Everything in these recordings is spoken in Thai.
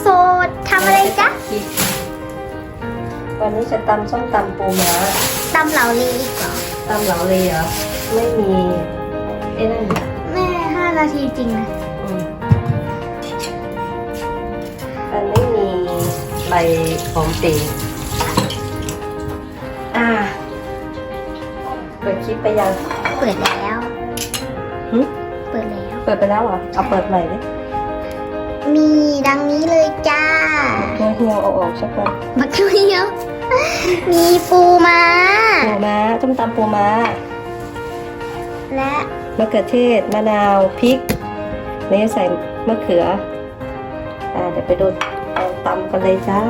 โสดทำอะไรจ๊ะพริกวันนี้จะตำส้มตำปูม้าตำเหลาลีอีกเหรอตำเหลาเลยเหรอไม่มีไอ้นั่นแม่ห้านาทีจริงนะอืมมันไม่มีใบหอมเตงอ่าเปิดคลิปไปยัง เปิดแล้วหึเปิดแล้ว เปิดไปแล้วเหรอ เอาเปิดใหม่ดิ มีดังนี้เลยจ้าเฮียเฮียเอาออกสักคนบักเทียวมีปูม้าปูม้าต้มตำปูม้า และมะเขือเทศมะนาวพริกนี่ใส่มะเขือ อ่าเดี๋ยวไปดูตอนตำกันเลยจ้า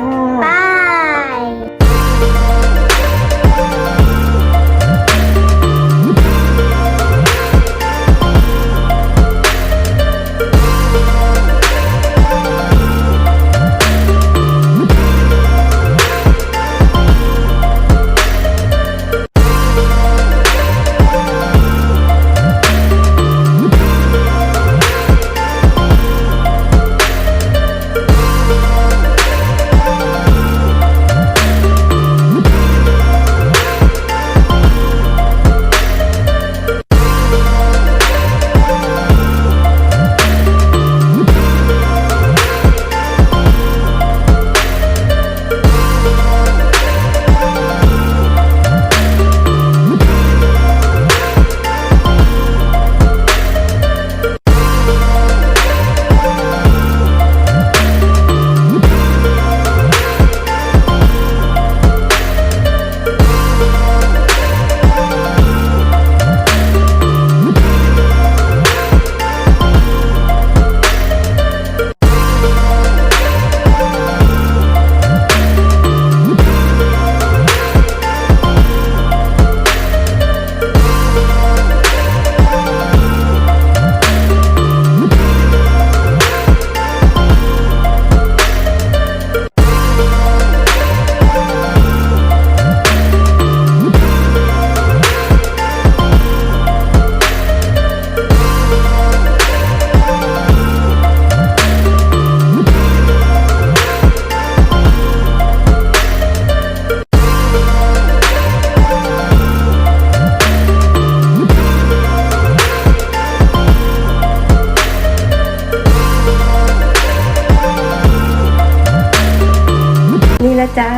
จ้า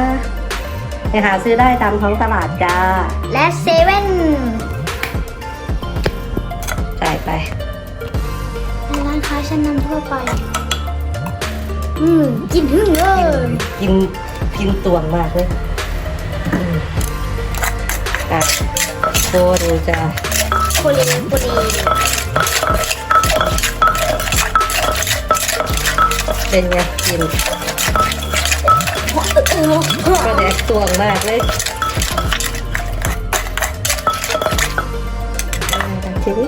ไปหาซื้อได้ตามท้องตลาดจ้า และเซเว่นจ่ายไปและร้านค้าชั้นนำทั่วไป อืมกินหึ่งเลยกินกินตวงมากเลยอืมอะโคนจ้าโคเรโคเรเป็นไงกิน ก็แดกตวงมากเลยอ่าทีนี้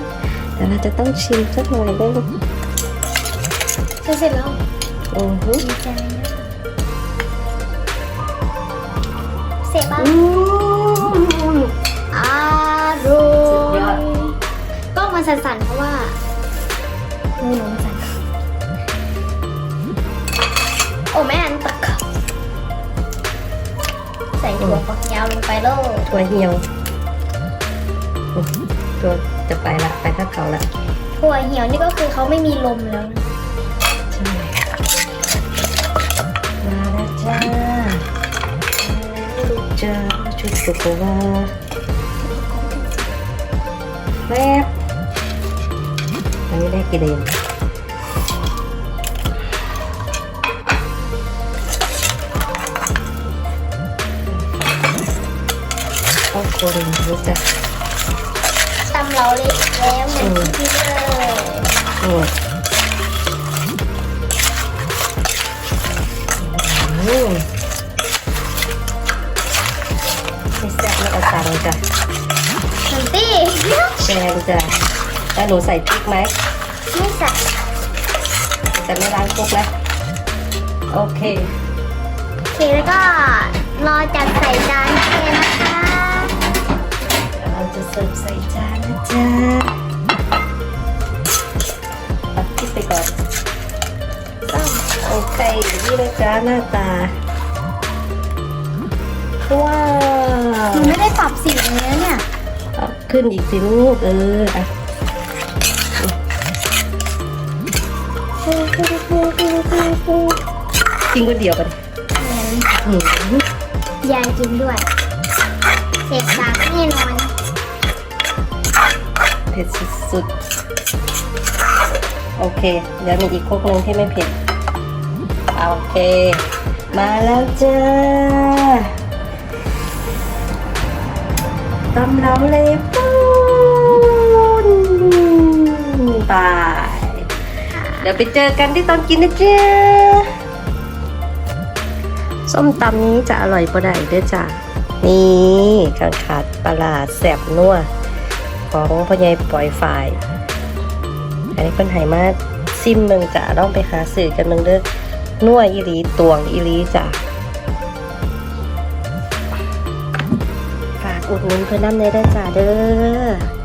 เดี๋ยวเราจะต้องชิมสักหน่อยได้ลูกเสร็จแล้วอือหือดีใจนะเสร็จบ้างอืมอร่อสุดยอดยกล้องมันสั่นๆเพราะว่ามือหนูมันสั่นโอ้แม่อันตัก ใส่ถั่วฝักยาวลงไปโลดถั่วเหี่ยวอืมตัวจะไปละไปทักเขาละถั่วเหี่ยวนี่ก็คือเขาไม่มีลมแล้วนะใช่มาแล้วจ้ามาแล้วลูกจ้าชุดสุกวาแป๊บอันนี้ได้กี่เดน ต้องโคเรนรู้จักตำเราเลยอีกแล้วเหมือนที่พี่เลยโอ้ยอืมไม่แซ่บไม่เอาตังค์จ้ะหนึ่งตี้แกงจ้ะแล้วหนูใส่พริกไหมไม่ใส่แต่ไม่ล้างพริกนะโอเค โอเคแล้วก็รอจัดใส่จานแค่นะคะ เราจะเสิร์ฟใส่จานนะจ๊ะตัดพริกไปก่อนต้องโอ้ใส่นี่เลยจ้าหน้าตา ว้าวหนูไม่ได้ปรับสีเลยนะเนี่ยเอาขึ้นอีกสิลูกเอออะกินก๋วยเตี๋ยวกันเหมือนหืมยายกินด้วย เสร็จปากแน่นอน เผ็ดสุดๆ โอเค เดี๋ยวมีอีกพวกนึงที่ไม่เผ็ด โอเค มาแล้วจ้าตำน้ำเลยปูนบายเดี๋ยวไปเจอกันที่ตอนกินนะจ๊ะส้มตำนี้จะอร่อยปะได้เด้อจ้ะนี่ข้างขาดปลาร้าแสบนัว ของพ่อใหญ่ปล่อยฝ่าย อันนี้เป็นไหมาซิมเมืองจะต้องไปหาสื่อกันเมืองเด้อนัวอีรีตวงอีรีจ้ะฝากอุดหนุนเพื่อนน้ำในได้จ้ะเด้อ